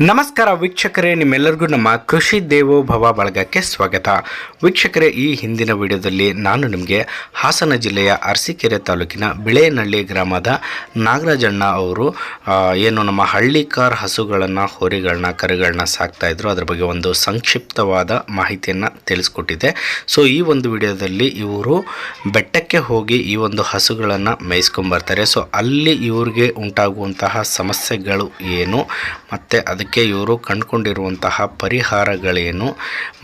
ನಮಸ್ಕಾರ ವೀಕ್ಷಕರೇ, ನಿಮ್ಮೆಲ್ಲರಿಗೂ ನಮ್ಮ ಕೃಷಿ ದೇವೋಭವ ಬಳಗಕ್ಕೆ ಸ್ವಾಗತ. ವೀಕ್ಷಕರೇ, ಈ ಹಿಂದಿನ ವಿಡಿಯೋದಲ್ಲಿ ನಾನು ನಿಮಗೆ ಹಾಸನ ಜಿಲ್ಲೆಯ ಅರಸೀಕೆರೆ ತಾಲೂಕಿನ ಬಿಳೇನಹಳ್ಳಿ ಗ್ರಾಮದ ನಾಗರಾಜಣ್ಣ ಅವರು ಏನು ನಮ್ಮ ಹಳ್ಳಿ ಕಾರ್ ಹಸುಗಳನ್ನು, ಹೋರಿಗಳನ್ನ, ಕರುಗಳನ್ನ ಸಾಕ್ತಾ ಇದ್ರು. ಅದ್ರ ಬಗ್ಗೆ ಒಂದು ಸಂಕ್ಷಿಪ್ತವಾದ ಮಾಹಿತಿಯನ್ನು ತಿಳಿಸ್ಕೊಟ್ಟಿದೆ ಸೊ ಈ ಒಂದು ವಿಡಿಯೋದಲ್ಲಿ ಇವರು ಬೆಟ್ಟಕ್ಕೆ ಹೋಗಿ ಈ ಒಂದು ಹಸುಗಳನ್ನು ಮೇಯಿಸ್ಕೊಂಬರ್ತಾರೆ. ಸೊ ಅಲ್ಲಿ ಇವ್ರಿಗೆ ಉಂಟಾಗುವಂತಹ ಸಮಸ್ಯೆಗಳು ಏನು? ಮತ್ತು ಇವರು ಕಂಡುಕೊಂಡಿರುವಂತಹ ಪರಿಹಾರಗಳೇನು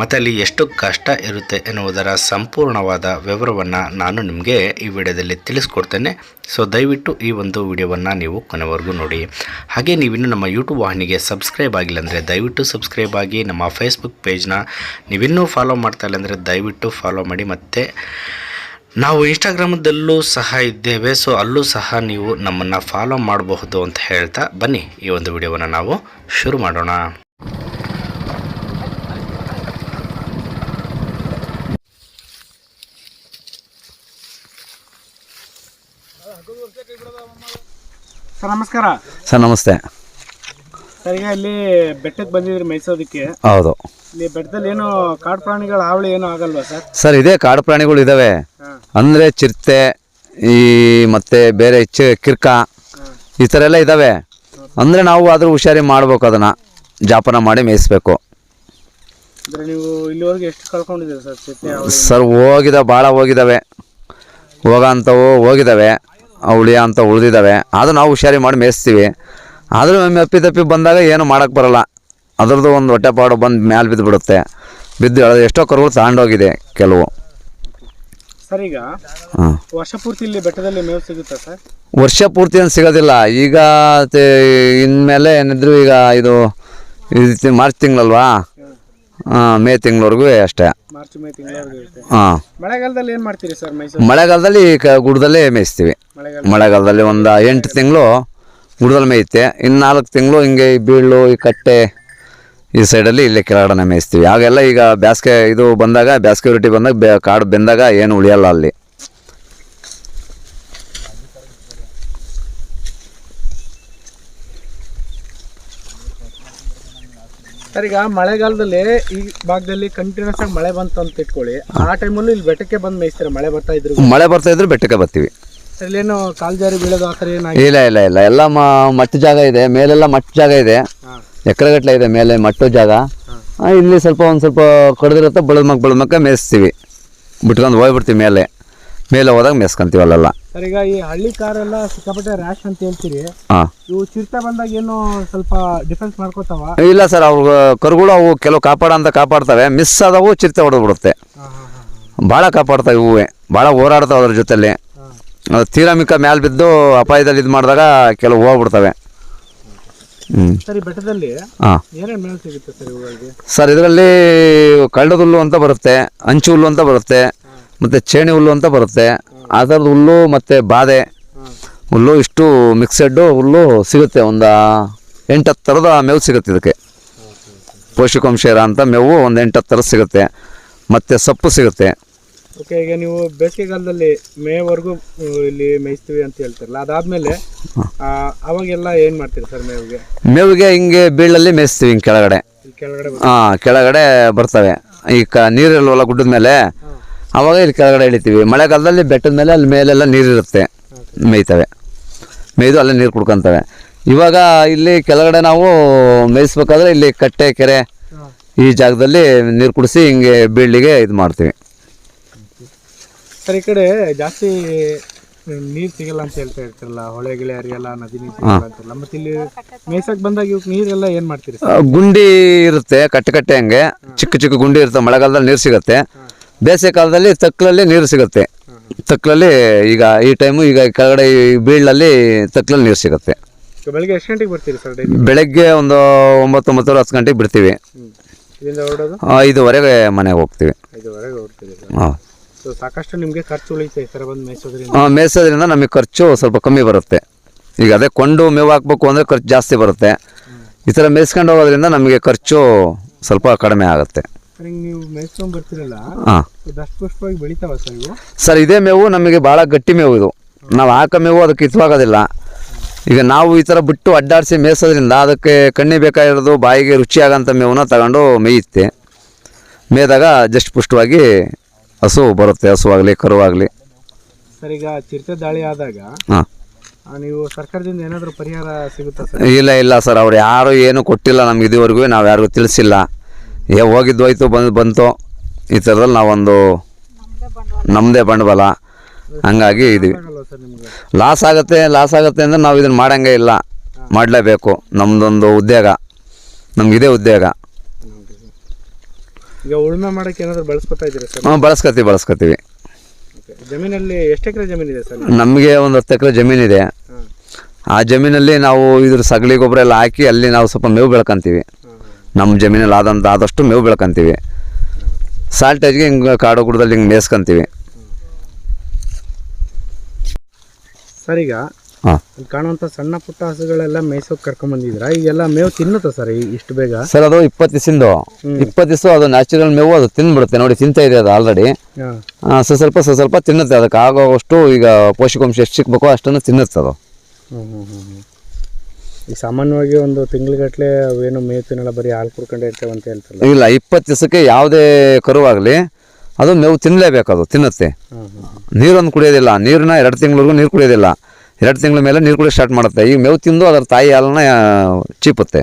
ಮತ್ತು ಅಲ್ಲಿ ಎಷ್ಟು ಕಷ್ಟ ಇರುತ್ತೆ ಎನ್ನುವುದರ ಸಂಪೂರ್ಣವಾದ ವಿವರವನ್ನು ನಾನು ನಿಮಗೆ ಈ ವಿಡಿಯೋದಲ್ಲಿ ತಿಳಿಸ್ಕೊಡ್ತೇನೆ. ಸೊ ದಯವಿಟ್ಟು ಈ ಒಂದು ವಿಡಿಯೋವನ್ನು ನೀವು ಕೊನೆವರೆಗೂ ನೋಡಿ. ಹಾಗೆ ನೀವಿನ್ನು ನಮ್ಮ ಯೂಟ್ಯೂಬ್ ವಾಹಿನಿಗೆ ಸಬ್ಸ್ಕ್ರೈಬ್ ಆಗಿಲ್ಲ ಅಂದರೆ ದಯವಿಟ್ಟು ಸಬ್ಸ್ಕ್ರೈಬ್ ಆಗಿ, ನಮ್ಮ ಫೇಸ್ಬುಕ್ ಪೇಜ್ನ ನೀವಿನ್ನೂ ಫಾಲೋ ಮಾಡ್ತಾ ಇಲ್ಲ ಅಂದರೆ ದಯವಿಟ್ಟು ಫಾಲೋ ಮಾಡಿ ಮತ್ತು ನಾವು ಇನ್ಸ್ಟಾಗ್ರಾಮದಲ್ಲೂ ಸಹ ಇದ್ದೇವೆ ಸೊ ಅಲ್ಲೂ ಸಹ ನೀವು ನಮ್ಮನ್ನು ಫಾಲೋ ಮಾಡಬಹುದು ಅಂತ ಹೇಳ್ತಾ ಬನ್ನಿ ಈ ಒಂದು ವಿಡಿಯೋವನ್ನು ನಾವು ಶುರು ಮಾಡೋಣ. ಸರ್ ನಮಸ್ಕಾರ. ಸರ್ ನಮಸ್ತೆ. ಸರ್ ಈಗ ಇಲ್ಲಿ ಬೆಟ್ಟಕ್ಕೆ ಬಂದಿದ್ರಿ ಮೈಸೂರಿಗೆ. ಹೌದು. ಇಲ್ಲಿ ಬೆಟ್ಟದಲ್ಲಿ ಏನು ಕಾಡು ಪ್ರಾಣಿಗಳ ಹಾವಳಿ ಏನು ಆಗಲ್ವಾ ಸರ್? ಸರ್ ಇದೇ ಕಾಡು ಪ್ರಾಣಿಗಳು ಇದಾವೆ. ಅಂದ್ರೆ ಚಿರತೆ ಈ ಮತ್ತೆ ಬೇರೆ ಚಿ ಕಿರ್ಕ ಈ ಥರ ಎಲ್ಲ ಇದ್ದಾವೆ ಅಂದರೆ ನಾವು ಅದ್ರ ಹುಷಾರಿ ಮಾಡ್ಬೇಕು ಅದನ್ನು. ಜಾಪನ ಮಾಡಿ ಮೇಯಿಸ್ಬೇಕು. ಅಂದ್ರೆ ನೀವು ಇಲ್ಲಿವರೆಗೆ ಎಷ್ಟು ಕಳ್ಕೊಂಡಿದ್ದೀರಿ ಸರ್ ಹಾವಳಿ? ಸರ್ ಹೋಗಿದ ಭಾಳ ಹೋಗಿದ್ದಾವೆ ಹೋಗೋಂಥವು ಹೋಗಿದ್ದಾವೆ ಉಳಿಯೋ ಅಂತ ಉಳಿದಿದ್ದಾವೆ ಅದು ನಾವು ಹುಷಾರಿ ಮಾಡಿ ಮೇಯಿಸ್ತೀವಿ. ಆದರೂ ಒಮ್ಮೆ ಅಪ್ಪಿ ತಪ್ಪಿ ಬಂದಾಗ ಏನು ಮಾಡೋಕ್ಕೆ ಬರಲ್ಲ. ಅದರದ್ದು ಒಂದು ಹೊಟ್ಟೆಪಾಡು ಬಂದು ಮೇಲೆ ಬಿದ್ದು ಬಿಡುತ್ತೆ ಬಿದ್ದು ಹೇಳೋದು ಎಷ್ಟೋ ಕರುಗಳು ತಗೊಂಡೋಗಿದೆ ಕೆಲವು. ಸರ್ ಈಗ ಹಾಂ. ವರ್ಷ ಪೂರ್ತಿ ಇಲ್ಲಿ ಬೆಟ್ಟದಲ್ಲಿ ಮೇವು ಸಿಗುತ್ತಾ ಸರ್? ವರ್ಷ ಪೂರ್ತಿ ಏನು ಸಿಗೋದಿಲ್ಲ. ಈಗ ಇನ್ಮೇಲೆ ಏನಿದ್ರು ಈಗ ಇದು ಮಾರ್ಚ್ ತಿಂಗಳಲ್ವಾ? ಮೇ ತಿಂಗಳವರೆಗೂ ಅಷ್ಟೇ. ಮಾರ್ಚ್ ಮೇ ಹಾಂ. ಮಳೆಗಾಲದಲ್ಲಿ ಏನು ಮಾಡ್ತೀರಿ ಸರ್ ಮೈಸೂರು? ಮಳೆಗಾಲದಲ್ಲಿ ಗುಡ್ದಲ್ಲೇ ಮೇಯಿಸ್ತೀವಿ. ಮಳೆಗಾಲದಲ್ಲಿ ಒಂದು ಎಂಟು ತಿಂಗಳು ಗುಡ್ದಲ್ಲಿ ಮೇಯುತ್ತೆ ಇನ್ನು ನಾಲ್ಕು ತಿಂಗಳು ಹಿಂಗೆ ಈ ಬೀಳು ಈ ಕಟ್ಟೆ ಈ ಸೈಡಲ್ಲಿ ಇಲ್ಲೇ ಕೆಳಗಡೆ ಮೇಯಿಸ್ತೀವಿ. ಆಗೆಲ್ಲ ಈಗ ಬ್ಯಾಸ್ಕೆ ಇದು ಬಂದಾಗ ಬ್ಯಾಸ್ಕೆ ರೊಟ್ಟಿ ಬಂದಾಗ ಬೆ ಕಾಡು ಬೆಂದಾಗ ಏನು ಉಳಿಯಲ್ಲ ಅಲ್ಲಿ. ಸರ್ ಈಗ ಮಳೆಗಾಲದಲ್ಲಿ ಈ ಭಾಗದಲ್ಲಿ ಕಂಟಿನ್ಯೂಸ್ ಆಗಿ ಮಳೆ ಬಂತು ಅಂತ ಇಟ್ಕೊಳ್ಳಿ. ಆ ಟೈಮಲ್ಲೂ ಇಲ್ಲಿ ಬೆಟ್ಟಕ್ಕೆ ಬಂದು ಮೇಯಿಸ್ತೀರಾ? ಮಳೆ ಬರ್ತಾ ಇದ್ರು? ಮಳೆ ಬರ್ತಾ ಇದ್ರೆ ಬೆಟ್ಟಕ್ಕೆ ಬರ್ತೀವಿ. ಸರ್ ಇಲ್ಲೇನು ಕಾಲ್ ಜಾರಿ ಬೀಳೋದು ಆ ಥರ ಏನಾಗಿ ಇಲ್ಲ ಇಲ್ಲ ಇಲ್ಲ. ಎಲ್ಲ ಮ ಮಟ್ಟು ಜಾಗ ಇದೆ. ಮೇಲೆಲ್ಲ ಮಟ್ಟ ಜಾಗ ಇದೆ. ಎಕರೆಗಟ್ಟಲೆ ಇದೆ ಮೇಲೆ ಮಟ್ಟು ಜಾಗ. ಆ, ಇಲ್ಲಿ ಸ್ವಲ್ಪ ಒಂದು ಸ್ವಲ್ಪ ಕಡ್ದಿರುತ್ತೆ. ಬೆಳೆದ ಮಕ್ಕ ಬೆಳೆದ ಮಕ್ಕ ಮೇಯಿಸ್ತೀವಿ. ಬಿಟ್ಕೊಂಡು ಹೋಗ್ಬಿಡ್ತೀವಿ ಮೇಲೆ. ಮೇಲೆ ಹೋದಾಗ ಮೇಯ್ಸ್ಕೊಂತೀವಿ ಅಲ್ಲೆಲ್ಲ. ಸರ್ ಈಗ ಈ ಹಳ್ಳಿ ಕಾರೆಲ್ಲ ಸಿಕ್ಕಾಪಟ್ಟೆ ರ್ಯಾಶ್ ಅಂತ ಹೇಳ್ತೀರಿ. ಹಾಂ. ಇವು ಚಿರತೆ ಬಂದಾಗ ಏನು ಸ್ವಲ್ಪ ಡಿಫೆನ್ಸ್ ಮಾಡ್ಕೋತಾವ? ಇಲ್ಲ ಸರ್ ಅವ್ರ ಕರುಗಳು ಅವು ಕೆಲವು ಕಾಪಾಡ ಅಂತ ಕಾಪಾಡ್ತವೆ. ಮಿಸ್ ಆದವು ಚಿರತೆ ಹೊಡೆದ್ಬಿಡುತ್ತೆ. ಭಾಳ ಕಾಪಾಡ್ತಾವೆ ಹೂವೆ ಭಾಳ ಹೋರಾಡ್ತಾವೆ ಅದ್ರ ಜೊತೆಲಿ. ತೀರಾ ಮಿಕ್ಕ ಮ್ಯಾಲೆ ಬಿದ್ದು ಅಪಾಯದಲ್ಲಿ ಇದು ಮಾಡಿದಾಗ ಕೆಲವು ಹೋಗ್ಬಿಡ್ತವೆ. ಹ್ಞೂ ಸರ್ ಈ ಬೆಟ್ಟದಲ್ಲಿ ಹಾಂ. ಏನೇನು ಮೇವು ಸಿಗುತ್ತೆ ಸರ್ ಇವುಗಳಿಗೆ? ಸರ್ ಇದರಲ್ಲಿ ಕಳ್ಳದ ಹುಲ್ಲು ಅಂತ ಬರುತ್ತೆ ಅಂಚು ಹುಲ್ಲು ಅಂತ ಬರುತ್ತೆ ಮತ್ತು ಚೇಣಿ ಹುಲ್ಲು ಅಂತ ಬರುತ್ತೆ. ಆ ಥರದ ಹುಲ್ಲು ಮತ್ತು ಬಾದೆ ಹುಲ್ಲು ಇಷ್ಟು ಮಿಕ್ಸೆಡ್ಡು ಹುಲ್ಲು ಸಿಗುತ್ತೆ ಒಂದು ಎಂಟತ್ತು ಥರದ ಮೇವು ಸಿಗುತ್ತೆ ಇದಕ್ಕೆ. ಪೋಷಕಾಂಶ ಇರೋ ಅಂತ ಮೇವು ಒಂದು ಎಂಟತ್ತು ಥರ ಸಿಗುತ್ತೆ. ಮತ್ತು ಸೊಪ್ಪು ಸಿಗುತ್ತೆ. ಓಕೆ ಈಗ ನೀವು ಬೇಸಿಗೆಗಾಲದಲ್ಲಿ ಮೇವರೆಗೂ ಇಲ್ಲಿ ಮೇಯಿಸ್ತೀವಿ ಅಂತ ಹೇಳ್ತಿರಲ್ಲ ಅದಾದ್ಮೇಲೆ ಆ, ಅವಾಗೆಲ್ಲ ಏನ್ ಮಾಡ್ತೀರಿ ಸರ್ ಮೇವಿಗೆ? ಮೇವಿಗೆ ಹಿಂಗೆ ಬೀಳಲ್ಲಿ ಮೇಯಿಸ್ತೀವಿ ಹಿಂಗೆ ಕೆಳಗಡೆ. ಇಲ್ಲಿ ಕೆಳಗಡೆ ಹಾಂ ಕೆಳಗಡೆ ಬರ್ತವೆ. ಈ ಕ ನೀರಿಲ್ವಲ್ಲ ಗುಡ್ಡದ ಮೇಲೆ ಅವಾಗ ಇಲ್ಲಿ ಕೆಳಗಡೆ ಇಳಿತೀವಿ ಮಳೆಗಾಲದಲ್ಲಿ ಬೆಟ್ಟದ ಮೇಲೆ ಅಲ್ಲಿ ಮೇಲೆಲ್ಲ ನೀರಿರುತ್ತೆ ಮೇಯ್ತವೆ. ಮೇಯ್ದು ಅಲ್ಲೇ ನೀರು ಕುಡ್ಕೊಂತವೆ. ಇವಾಗ ಇಲ್ಲಿ ಕೆಳಗಡೆ ನಾವು ಮೇಯಿಸ್ಬೇಕಾದ್ರೆ ಇಲ್ಲಿ ಕಟ್ಟೆ ಕೆರೆ ಈ ಜಾಗದಲ್ಲಿ ನೀರು ಕುಡಿಸಿ ಹಿಂಗೆ ಬೀಳಿಗೆ ಇದು ಮಾಡ್ತೀವಿ. ಸರ್ ಈ ಕಡೆ ಜಾಸ್ತಿ ನೀರು ಸಿಗಲ್ಲ ಅಂತ ಹೇಳ್ತಾ ಇರ್ತಿರಲ್ಲ ಹೊಳೆ ಗಿಳೆ ಹರಿಯಲ್ಲ ನದಿ ನೀರು ಸಿಗಲ್ಲ ಅಂತಿರಲ್ಲ ಮತ್ತೆ ಇಲ್ಲಿ ಮೇಯ್ಸಕ್ ಬಂದಾಗ ಇವ್ ನೀರೆಲ್ಲ ಏನು ಮಾಡ್ತೀರಿ ಸರ್? ಆ, ಗುಂಡಿ ಇರುತ್ತೆ ಕಟ್ಟೆ ಕಟ್ಟೆ ಹಂಗೆ. ಚಿಕ್ಕ ಚಿಕ್ಕ ಗುಂಡಿ ಇರುತ್ತೆ ಮಳೆಗಾಲದಲ್ಲಿ ನೀರು ಸಿಗುತ್ತೆ. ಬೇಸಿಗೆ ಕಾಲದಲ್ಲಿ ತಕ್ಕಲಲ್ಲಿ ನೀರು ಸಿಗುತ್ತೆ. ತಕ್ಕಲಲ್ಲಿ ಈಗ ಈ ಟೈಮು ಈಗ ಕೆಳಗಡೆ ಈ ಬೀಳಲ್ಲಿ ತಕ್ಕಲಲ್ಲಿ ನೀರು ಸಿಗುತ್ತೆ. ಈಗ ಬೆಳಿಗ್ಗೆ ಎಷ್ಟು ಗಂಟೆಗೆ ಬರ್ತೀರಿ ಸರ್ ಡೈಲಿ? ಬೆಳಗ್ಗೆ ಒಂದು ಒಂಬತ್ತು ಒಂಬತ್ತುವರೆ ಹತ್ತು ಗಂಟೆಗೆ ಬಿಡ್ತೀವಿ. ಇಲ್ಲಿಂದ ಹೊರಡೋದು? ಆ, ಐದುವರೆಗೆ ಮನೆಗೆ ಹೋಗ್ತೀವಿ. ಐದುವರೆಗೆ ಹೊರಡ್ತೀರಿ ಸರ್. ಹಾಂ. ಸೊ ಸಾಕಷ್ಟು ನಿಮಗೆ ಖರ್ಚು ಉಳಿಯುತ್ತೆ ಈ ಥರ ಬಂದು ಮೇಯಿಸೋದ್ರಿಂದ ಮೇಯಿಸೋದ್ರಿಂದ ನಮಗೆ ಖರ್ಚು ಸ್ವಲ್ಪ ಕಮ್ಮಿ ಬರುತ್ತೆ. ಈಗ ಅದೇ ಕೊಂಡು ಮೇವು ಹಾಕ್ಬೇಕು ಅಂದರೆ ಖರ್ಚು ಜಾಸ್ತಿ ಬರುತ್ತೆ. ಈ ಥರ ಮೇಯಿಸ್ಕೊಂಡು ಹೋಗೋದ್ರಿಂದ ನಮಗೆ ಖರ್ಚು ಸ್ವಲ್ಪ ಕಡಿಮೆ ಆಗುತ್ತೆ. ಸರ್ ಹಿಂಗೆ ನೀವು ಮೇಯಿಸ್ಕೊಂಡ್ ಬರ್ತೀರಲ್ಲ? ಹಾಂ. ಬೆಳಿತಾವ ಸರ್ ಇವು? ಸರ್ ಇದೇ ಮೇವು ನಮಗೆ ಭಾಳ ಗಟ್ಟಿ ಮೇವು ಇದು. ನಾವು ಹಾಕೋ ಮೇವು ಅದಕ್ಕೆ ಹಿತವಾಗೋದಿಲ್ಲ ಈಗ ನಾವು ಈ ಥರ ಬಿಟ್ಟು ಅಡ್ಡಾಡಿಸಿ ಮೇಯಿಸೋದ್ರಿಂದ ಅದಕ್ಕೆ ಕಣ್ಣಿ ಬೇಕಾಗಿರೋದು ಬಾಯಿಗೆ ರುಚಿಯಾಗಂಥ ಮೇವನ್ನ ತಗೊಂಡು ಮೇಯುತ್ತೆ. ಮೇಯ್ದಾಗ ಜಸ್ಟ್ ಪುಷ್ಟವಾಗಿ ಹಸು ಬರುತ್ತೆ ಹಸುವಾಗಲಿ ಕರುವಾಗಲಿ. ಸರ್ ಈಗ ಚಿರತೆ ದಾಳಿ ಆದಾಗ ಹಾಂ. ಆ, ನೀವು ಸರ್ಕಾರದಿಂದ ಏನಾದರೂ ಪರಿಹಾರ ಸಿಗುತ್ತಾ ಸರ್? ಇಲ್ಲ ಇಲ್ಲ ಸರ್ ಅವ್ರು ಯಾರು ಏನು ಕೊಟ್ಟಿಲ್ಲ ನಮ್ಗೆ ಇದುವರೆಗೂ ನಾವು ಯಾರಿಗೂ ತಿಳಿಸಿಲ್ಲ. ಏ ಹೋಗಿದ್ದು ಹೋಯ್ತು ಬಂದು ಬಂತು. ಈ ಥರದಲ್ಲಿ ನಾವೊಂದು ನಮ್ಮದೇ ಬಂಡವಾಳ. ಹಂಗಾಗಿ ಇದೀವಿ. ಆಗಲ್ವಾ ಸರ್ ನಿಮ್ಗೆ ಲಾಸ್ ಆಗುತ್ತೆ ಲಾಸ್ ಆಗುತ್ತೆ ಅಂದರೆ ನಾವು ಇದನ್ನು ಮಾಡಂಗೆ ಇಲ್ಲ. ಮಾಡಲೇಬೇಕು. ನಮ್ಮದೊಂದು ಉದ್ಯೋಗ. ನಮಗಿದೇ ಉದ್ಯೋಗ. ಈಗ ಉಳುಮೆ ಮಾಡಕ್ಕೆ ಏನಾದರೂ ಬಳಸ್ಕೊತಾ ಇದ್ದೀರಾ ಸರ್? ಹ್ಞೂ ಬಳಸ್ಕೊತೀವಿ ಬಳಸ್ಕೊತೀವಿ. ಜಮೀನಲ್ಲಿ ಎಷ್ಟು ಎಕರೆ ಜಮೀನಿದೆ ಸರ್ ನಮಗೆ ಒಂದು ಹತ್ತು ಎಕರೆ ಜಮೀನಿದೆ ಇದೆ. ಆ ಜಮೀನಲ್ಲಿ ನಾವು ಇದ್ರ ಸಗಳಿ ಗೊಬ್ಬರ ಎಲ್ಲ ಹಾಕಿ ಅಲ್ಲಿ ನಾವು ಸ್ವಲ್ಪ ಮೇವು ಬೆಳ್ಕೊಂತೀವಿ. ನಮ್ಮ ಜಮೀನಲ್ಲಿ ಆದಂಥ ಆದಷ್ಟು ಮೇವು ಬೆಳ್ಕೊಂತೀವಿ. ಸಾಲ್ಟೇಜ್ಗೆ ಹಿಂಗೆ ಕಾಡು ಗುಡದಲ್ಲಿ ಹಿಂಗೆ ಮೇಯ್ಸ್ಕೊಂತೀವಿ ಸರ್ ಈಗ ಹಾಂ ಅಲ್ಲಿ ಕಾಣುವಂತ ಸಣ್ಣ ಪುಟ್ಟ ಹಸುಗಳೆಲ್ಲ ಮೇಯ್ಸೋಕ್ ಕರ್ಕೊಂಡ್ ಬಂದಿದ್ರ ಈಗೆಲ್ಲ ಮೇವು ತಿನ್ನುತ್ತಾ ಸರ್ ಇಷ್ಟು ಬೇಗ? ಸರ್ ಅದು ಇಪ್ಪತ್ತು ದಿವಸದಿಂದ. ಇಪ್ಪತ್ತು ದಿವಸ ಅದು ನ್ಯಾಚುರಲ್ ಮೇವು ಅದು ತಿಂದ್ಬಿಡುತ್ತೆ ನೋಡಿ ತಿಂತಾ ಇದೆ ಅದು ಆಲ್ರೆಡಿ ಹಾಂ. ಸ್ವಲ್ಪ ಸ್ವಲ್ಪ ತಿನ್ನುತ್ತೆ. ಅದಕ್ಕೆ ಆಗೋವಷ್ಟು ಈಗ ಪೋಷಕಾಂಶ ಎಷ್ಟು ಸಿಕ್ಬೇಕು ಅಷ್ಟನ್ನು ತಿನ್ನುತ್ತೆ ಅದು. ಈ ಈಗ ಸಾಮಾನ್ಯವಾಗಿ ಒಂದು ತಿಂಗ್ಳುಗಟ್ಟಲೆ ಏನು ಮೇವು ತಿನ್ನಲ್ಲ ಬರೀ ಹಾಲು ಕುಡ್ಕೊಂಡೇ ಇರ್ತೇವೆ ಅಂತ ಹೇಳ್ತಾರಲ್ಲ. ಇಲ್ಲ ಇಪ್ಪತ್ತು ದಿವಸಕ್ಕೆ ಯಾವುದೇ ಕರುವಾಗಲಿ ಅದು ಮೇವು ತಿನ್ನಲೇಬೇಕು ಅದು ತಿನ್ನುತ್ತೆ. ಹಾಂ ಹಾಂ ನೀರೊಂದು ಕುಡಿಯೋದಿಲ್ಲ. ನೀರನ್ನ ಎರಡು ತಿಂಗಳಿಗೂ ನೀರು ಕುಡಿಯೋದಿಲ್ಲ. ಎರಡು ತಿಂಗಳ ಮೇಲೆ ನೀರು ಕುಡಿಯೋಕೆ ಸ್ಟಾರ್ಟ್ ಮಾಡುತ್ತೆ. ಈ ಮೇವು ತಿಂದು ಅದರ ತಾಯಿ ಹಾಲನ್ನ ಚೀಪುತ್ತೆ.